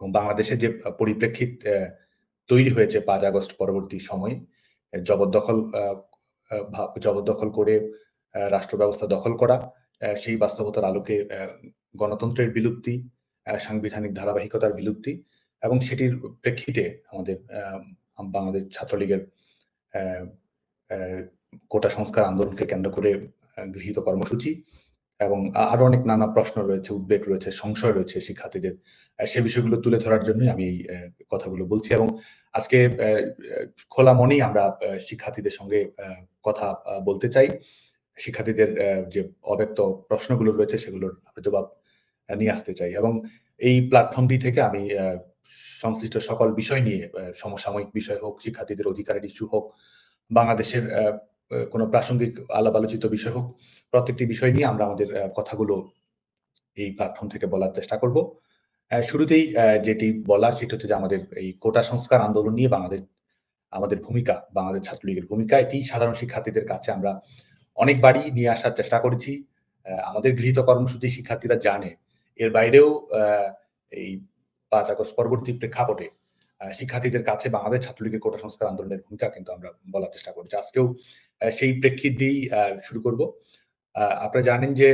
এবং বাংলাদেশে যে পরিপ্রেক্ষিত তৈরি হয়েছে পাঁচ আগস্ট পরবর্তী সময়ে জবরদখল জবরদখল করে রাষ্ট্র ব্যবস্থা দখল করা সেই বাস্তবতার আলোকে গণতন্ত্রের বিলুপ্তি সাংবিধানিক ধারাবাহিকতার বিলুপ্তি এবং সেটির প্রেক্ষিতে আমাদের বাংলাদেশ ছাত্রলীগের কোটা সংস্কার আন্দোলনকে কেন্দ্র করে গৃহীত কর্মসূচি এবং আরও অনেক নানা প্রশ্ন রয়েছে, উদ্বেগ রয়েছে, সংশয় রয়েছে শিক্ষার্থীদের সে বিষয়গুলো তুলে ধরার জন্য আমি কথাগুলো বলছি এবং আজকে খোলা মনেই আমরা শিক্ষার্থীদের সঙ্গে কথা বলতে চাই। শিক্ষার্থীদের যে অব্যক্ত প্রশ্নগুলো রয়েছে সেগুলোর জবাব নিয়ে আসতে চাই এবং এই প্ল্যাটফর্মটি থেকে আমি সংশ্লিষ্ট সকল বিষয় নিয়ে সমসাময়িক বিষয় হোক, শিক্ষার্থীদের অধিকারের ইস্যু হোক, বাংলাদেশের কোনো প্রাসঙ্গিক আলাপ আলোচিত বিষয় হোক, প্রত্যেকটি বিষয় নিয়ে আমরা আমাদের কথাগুলো এই প্ল্যাটফর্ম থেকে বলার চেষ্টা করব। শুরুতেই যেটি বলা সেটা হচ্ছে যে আমাদের এই কোটা সংস্কার আন্দোলন নিয়ে বাংলাদেশ, আমাদের ভূমিকা, বাংলাদেশ ছাত্রলীগের ভূমিকা, এটি সাধারণ শিক্ষার্থীদের কাছে আমরা অনেকবারই নিয়ে আসার চেষ্টা করেছি। আমাদের গৃহীত কর্মসূচি শিক্ষার্থীরা জানে। এর বাইরেও এই পাঁচ আগস্ট পরবর্তী প্রেক্ষাপটে শিক্ষার্থীদের কাছে বাংলাদেশ ছাত্রলীগের কোটা সংস্কার আন্দোলনের ভূমিকা কিন্তু আমরা বলার চেষ্টা করেছি। আজকেও সেই প্রেক্ষিত দিয়েই শুরু করব। আপনারা জানেন যে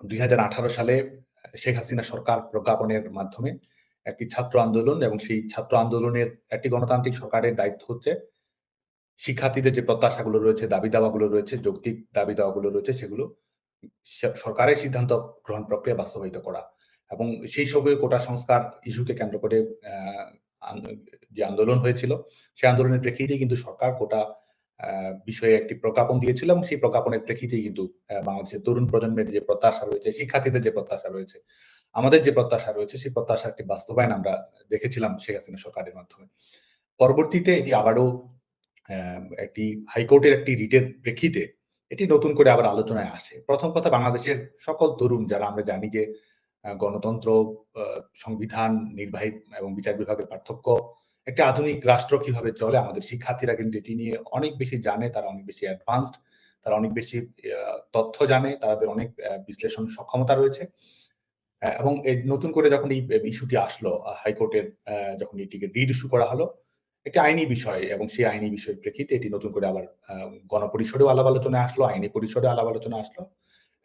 দুই হাজার আঠারো সালে শেখ হাসিনা সরকার প্রজ্ঞাপনের মাধ্যমে একটি ছাত্র আন্দোলন এবং সেই ছাত্র আন্দোলনের একটি গণতান্ত্রিক সরকারের দায়িত্ব হচ্ছে শিক্ষার্থীদের যে প্রত্যাশাগুলো রয়েছে দাবি দাওয়াগুলো রয়েছে, যৌক্তিক দাবি দাওয়াগুলো রয়েছে, সেগুলো সরকারের সিদ্ধান্ত গ্রহণ প্রক্রিয়া বাস্তবায়িত করা এবং সেই সবই কোটা সংস্কার ইস্যুকে কেন্দ্র করে যে আন্দোলন হয়েছিল সেই আন্দোলনের প্রেক্ষিতেই কিন্তু সরকার কোটা বিষয়ে একটি প্রজ্ঞাপন দিয়েছিল এবং সেই প্রজ্ঞাপনের প্রেক্ষিতেই কিন্তু বাংলাদেশের তরুণ প্রজন্মের যে প্রত্যাশা রয়েছে, শিক্ষার্থীদের যে প্রত্যাশা রয়েছে, আমাদের যে প্রত্যাশা রয়েছে, সেই প্রত্যাশার একটি বাস্তবায়ন আমরা দেখেছিলাম শেখ হাসিনা সরকারের মাধ্যমে। পরবর্তীতে এটি আবারও একটি হাইকোর্টের একটি রিটের প্রেক্ষিতে এটি নতুন করে আবার আলোচনায় আসে। প্রথম কথা, বাংলাদেশের সকল তরুণ যারা আমরা জানি যে গণতন্ত্র সংবিধান, নির্বাহী এবং বিচার বিভাগের পার্থক্য একটি আধুনিক রাষ্ট্র কীভাবে চলে, আমাদের শিক্ষার্থীরা কিন্তু এটি নিয়ে অনেক বেশি জানে, তারা অনেক বেশি অ্যাডভান্সড তারা অনেক বেশি তথ্য জানে, তাদের অনেক বিশ্লেষণ সক্ষমতা রয়েছে। এবং নতুন করে যখন এই ইস্যুটি আসলো হাইকোর্টের যখন এটিকে রিড ইস্যু করা হলো, একটি আইনি বিষয় এবং সেই আইনি বিষয়ের প্রেক্ষিতে এটি নতুন করে আবার গণপরিষদেও আলাপ আলোচনায় আসলো, আইনি পরিষদে আলাপ আলোচনা আসলো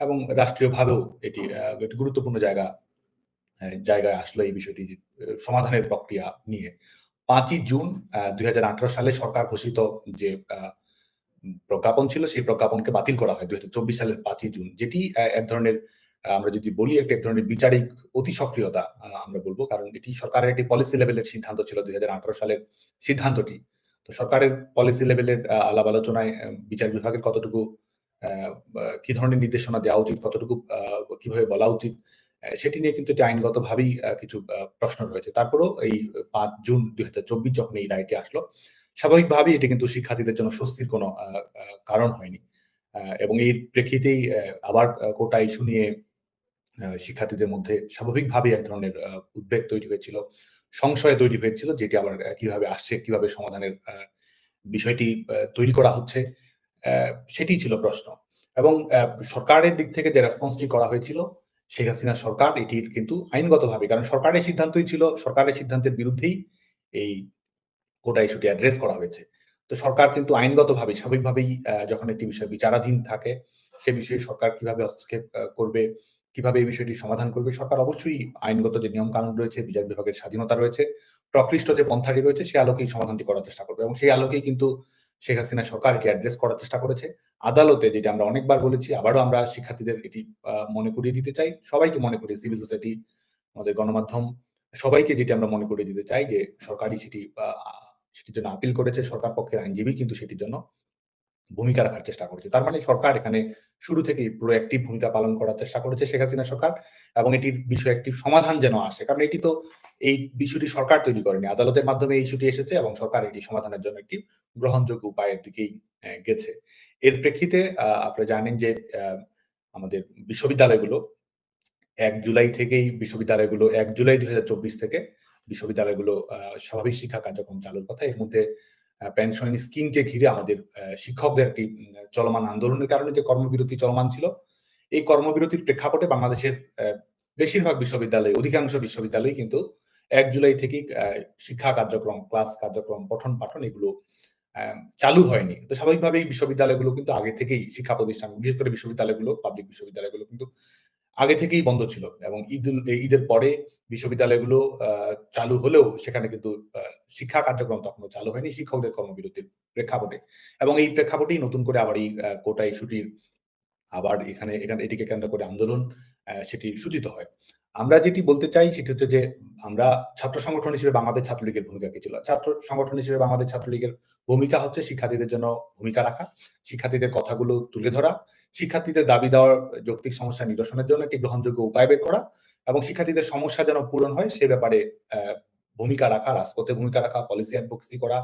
এবং রাষ্ট্রীয়ভাবেও এটি একটি গুরুত্বপূর্ণ জায়গা জায়গায় আসলো এই বিষয়টি সমাধানের প্রক্রিয়া নিয়ে। পাঁচই জুন দুই হাজার আঠারো সালে সরকার ঘোষিত যে প্রজ্ঞাপন ছিল, সেই প্রজ্ঞাপনকে বাতিল করা হয় দুই সালের পাঁচই জুন, যেটি এক ধরনের আমরা যদি বলি, একটা, এক ধরনের বিচারিক অতি সক্রিয়তা আমরা বলব, কারণ এটি সরকারের একটি পলিসি লেভেলের সিদ্ধান্ত ছিল দুই হাজার আঠারো সালের সিদ্ধান্তটি। তো সরকারের পলিসি লেভেলের আলাপ আলোচনায় বিচার বিভাগের কতটুকু কি ধরনের নির্দেশনা দেওয়া উচিত, কতটুকু কীভাবে বলা উচিত সেটি নিয়ে কিন্তু এটি আইনগতভাবেই কিছু প্রশ্ন রয়েছে। তারপরেও এই পাঁচ জুন দুই হাজার চব্বিশ যখন এই রায়টি আসলো, স্বাভাবিকভাবেই এটি কিন্তু শিক্ষার্থীদের জন্য স্বস্তির কোনো কারণ হয়নি। এবং এই প্রেক্ষিতেই আবার কোটা ইস্যু নিয়ে শিক্ষার্থীদের মধ্যে স্বাভাবিকভাবেই এক ধরনের উদ্বেগ তৈরি হয়েছিল, সংশয় তৈরি হয়েছিল যেটি আবার কীভাবে আসছে, কীভাবে সমাধানের বিষয়টি তৈরি করা হচ্ছে সেটি ছিল প্রশ্ন। এবং সরকারের দিক থেকে যে রেসপন্সটি করা হয়েছিল শেখ হাসিনা সরকার এটির কিন্তু আইনগতভাবে, কারণ সরকারের সিদ্ধান্তই ছিল, সরকারের সিদ্ধান্তের বিরুদ্ধেই এই কোটা ইস্যুটি অ্যাড্রেস করা হয়েছে। তো সরকার কিন্তু আইনগতভাবে, স্বাভাবিকভাবেই যখন একটি বিষয় বিচারাধীন থাকে, সে বিষয়ে সরকার কীভাবে হস্তক্ষেপ করবে, কীভাবে এই বিষয়টি সমাধান করবে, সরকার অবশ্যই আইনগত যে নিয়ম কানুন রয়েছে, বিচার বিভাগের স্বাধীনতা রয়েছে, প্রকৃষ্ট যে পন্থাটি রয়েছে, সে আলোকেই সমাধানটি করার চেষ্টা করবে। এবং সেই আলোকেই কিন্তু শেখ হাসিনা সরকারকে অ্যাড্রেস করার চেষ্টা করেছে। আদালতে যেটা আমরা অনেকবার বলেছি, আবারও আমরা শিক্ষার্থীদের এটি মনে করিয়ে দিতে চাই। সবাইকে মনে করি সিভিল সোসাইটি আমাদের গণমাধ্যম, সবাইকে যেটি আমরা মনে করিয়ে দিতে চাই যে সরকারই সেটি সেটির জন্য আপিল করেছে। সরকার পক্ষের আইনজীবী কিন্তু সেটির জন্য ভূমিকা রাখার চেষ্টা করেছে। তার মানে সরকার এখানে শুরু থেকে একটি ভূমিকা পালন করার চেষ্টা করেছে শেখ হাসিনা সরকার এবং এটির বিষয়ে একটি সমাধান যেন আসে। কারণ এটি তো এই বিষয়টি সরকার তৈরি করেনি। আদালতের মাধ্যমে এই ইস্যুটি এসেছে এবং সরকার এটি সমাধানের জন্য একটি গ্রহণযোগ্য উপায়ের দিকেই গেছে। এর প্রেক্ষিতে আপনারা জানেন যে আমাদের বিশ্ববিদ্যালয়গুলো এক জুলাই থেকেই বিশ্ববিদ্যালয়গুলো, এক জুলাই দুই হাজার চব্বিশ থেকে বিশ্ববিদ্যালয়গুলো স্বাভাবিক শিক্ষা কার্যক্রম চালুর কথা। এর মধ্যে পেনশন স্কিমকে ঘিরে আমাদের শিক্ষকদের একটি চলমান আন্দোলনের কারণে যে কর্মবিরতি চলমান ছিল এই কর্মবিরতির প্রেক্ষাপটে বাংলাদেশের বেশিরভাগ বিশ্ববিদ্যালয় অধিকাংশ বিশ্ববিদ্যালয় কিন্তু এক জুলাই থেকেই আ শিক্ষা কার্যক্রম, ক্লাস কার্যক্রম, পঠন-পাঠন এগুলো আ চালু হয়নি। তো স্বাভাবিকভাবেই বিশ্ববিদ্যালয়গুলো কিন্তু আগে থেকেই শিক্ষা প্রতিষ্ঠান, বিশেষ করে বিশ্ববিদ্যালয়গুলো, পাবলিক বিশ্ববিদ্যালয়গুলো কিন্তু আগে থেকেই বন্ধ ছিল এবং ঈদুল ঈদের পরে বিশ্ববিদ্যালয়গুলো চালু হলেও সেখানে কিন্তু শিক্ষা কার্যক্রম তখনো চালু হয়নি শিক্ষকদের কর্মবিরতির প্রেক্ষাপটে। এবং এই প্রেক্ষাপটেই নতুন করে আবার এই কোটা ইস্যুটির আবার এখানে এখানে এটিকে কেন্দ্র করে আন্দোলন সেটি সূচিত হয়। আমরা যেটি বলতে চাই সেটি হচ্ছে যে আমরা ছাত্র সংগঠন হিসেবে বাংলাদেশ ছাত্রলীগের ভূমিকা কি ছিল? ছাত্র সংগঠন হিসেবে বাংলাদেশ ছাত্রলীগের ভূমিকা হচ্ছে শিক্ষার্থীদের জন্য ভূমিকা রাখা, শিক্ষার্থীদের কথাগুলো তুলে ধরা, শিক্ষার্থীদের দাবি দেওয়ার যৌক্তিক সমস্যা নিরসনের জন্য একটি গ্রহণযোগ্য উপায় বের করা এবং শিক্ষার্থীদের সমস্যা যেন পূরণ হয় সে ব্যাপারে ভূমিকা রাখা, রাজপথে ভূমিকা রাখা, পলিসি অ্যাডভোকেসি করা,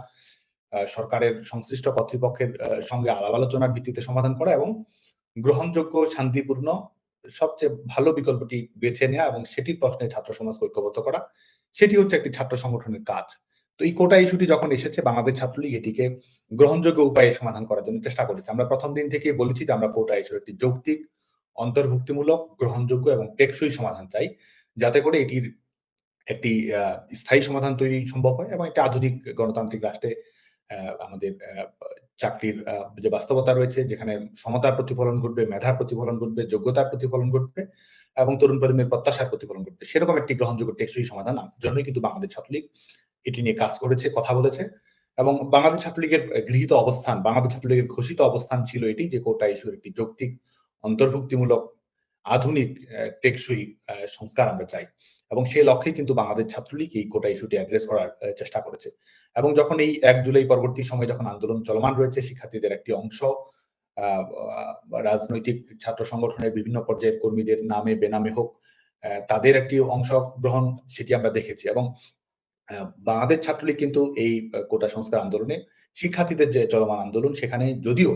সরকারের সংশ্লিষ্ট কর্তৃপক্ষের সঙ্গে আলাপ আলোচনার ভিত্তিতে সমাধান করা এবং গ্রহণযোগ্য, শান্তিপূর্ণ সবচেয়ে ভালো বিকল্পটি বেছে নেয়া এবং সেটির প্রশ্নে ছাত্র সমাজকে ঐক্যবদ্ধ করা। সেটি হচ্ছে একটি ছাত্র সংগঠনের কাজ। তো এই কোটা ইস্যুটি যখন এসেছে বাংলাদেশ ছাত্রলীগ এটিকে গ্রহণযোগ্য উপায়ে সমাধান করার জন্য চেষ্টা করেছে। আমরা প্রথম দিন থেকেই বলেছি যে আমরা কোটা ইস্যুর একটি যৌক্তিক, অন্তর্ভুক্তিমূলক, গ্রহণযোগ্য এবং টেকসই সমাধান চাই। যাতে করে এটির একটি স্থায়ী সমাধান তৈরি সম্ভব হয় এবং একটি আধুনিক গণতান্ত্রিক রাষ্ট্রে আমাদের চাকরির যে বাস্তবতা রয়েছে যেখানে সমতার প্রতিফলন ঘটবে, মেধার প্রতিফলন ঘটবে, যোগ্যতার প্রতিফলন ঘটবে এবং তরুণ প্রজন্মের প্রত্যাশার প্রতিফলন ঘটবে। সেরকম একটি গ্রহণযোগ্য টেকসই সমাধান জন্যই কিন্তু বাংলাদেশ ছাত্রলীগ এটি নিয়ে কাজ করেছে, কথা বলেছে এবং বাংলাদেশ ছাত্রলীগের গৃহীত অবস্থান, বাংলাদেশ ছাত্রলীগের ঘোষিত অবস্থান ছিল এটি যে কোটা ইস্যুর একটি যৌক্তিক, অন্তর্ভুক্তিমূলক, আধুনিক টেকসই সংস্কার আমরা চাই। এবং সে লক্ষ্যেই কিন্তু বাংলাদেশ ছাত্রলীগ এই কোটা ইস্যুটি অ্যাড্রেস করার চেষ্টা করেছে। এবং যখন এই এক জুলাই পরবর্তী সময়ে যখন আন্দোলন চলমান রয়েছে শিক্ষার্থীদের একটি অংশ রাজনৈতিক ছাত্র সংগঠনের বিভিন্ন পর্যায়ের কর্মীদের নামে বেনামে হোক, তাদের একটি অংশগ্রহণ সেটি আমরা দেখেছি এবং বাংলাদেশ ছাত্রলীগ কিন্তু এই কোটা সংস্কার আন্দোলনে শিক্ষার্থীদের যে চলমান আন্দোলন সেখানে যদিও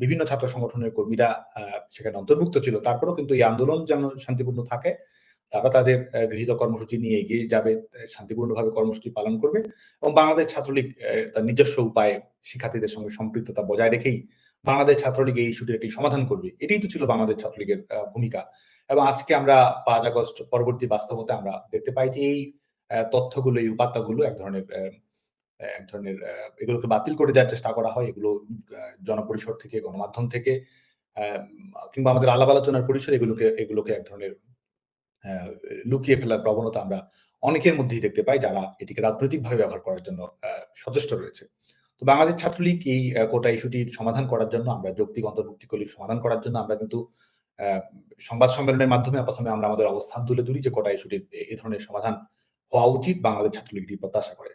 বিভিন্ন ছাত্র সংগঠনের কর্মীরা সেখানে অন্তর্ভুক্ত ছিল। তারপরেও কিন্তু এই আন্দোলন যেন শান্তিপূর্ণ থাকে, তারা তাদের গৃহীত কর্মসূচি নিয়ে এগিয়ে যাবে, শান্তিপূর্ণভাবে কর্মসূচি পালন করবে এবং বাংলাদেশ ছাত্রলীগ তার নিজস্ব উপায়ে শিক্ষার্থীদের সঙ্গে সম্পৃক্ততা বজায় রেখেই বাংলাদেশ ছাত্রলীগ এই ইস্যুটির একটি সমাধান করবে। এটিই তো ছিল বাংলাদেশ ছাত্রলীগের ভূমিকা। এবং আজকে আমরা ৫ আগস্ট পরবর্তী বাস্তবতায় আমরা দেখতে পাই যে এই তথ্যগুলো, এই উপাত্তগুলো এক ধরনের এক ধরনের এগুলোকে বাতিল করে দেওয়ার চেষ্টা করা হয়। এগুলো জনপরিষদ থেকে, গণমাধ্যম থেকে কিংবা আমাদের আলাপ আলোচনার পরিসরে এগুলোকে এগুলোকে এক ধরনের লুকিয়ে ফেলার প্রবণতা আমরা অনেকের মধ্যেই দেখতে পাই যারা এটিকে রাজনৈতিকভাবে ব্যবহার করার জন্য সচেষ্ট রয়েছে। তো বাংলাদেশ ছাত্রলীগ এই কোটা ইস্যুটির সমাধান করার জন্য, আমরা যৌক্তিক অন্তর্ভুক্তিগুলি সমাধান করার জন্য আমরা কিন্তু সংবাদ সম্মেলনের মাধ্যমে প্রথমে আমরা আমাদের অবস্থান তুলে ধরি যে কোটা ইস্যুটির এ এ ধরনের সমাধান হওয়া উচিত। বাংলাদেশ ছাত্রলীগটি প্রত্যাশা করে।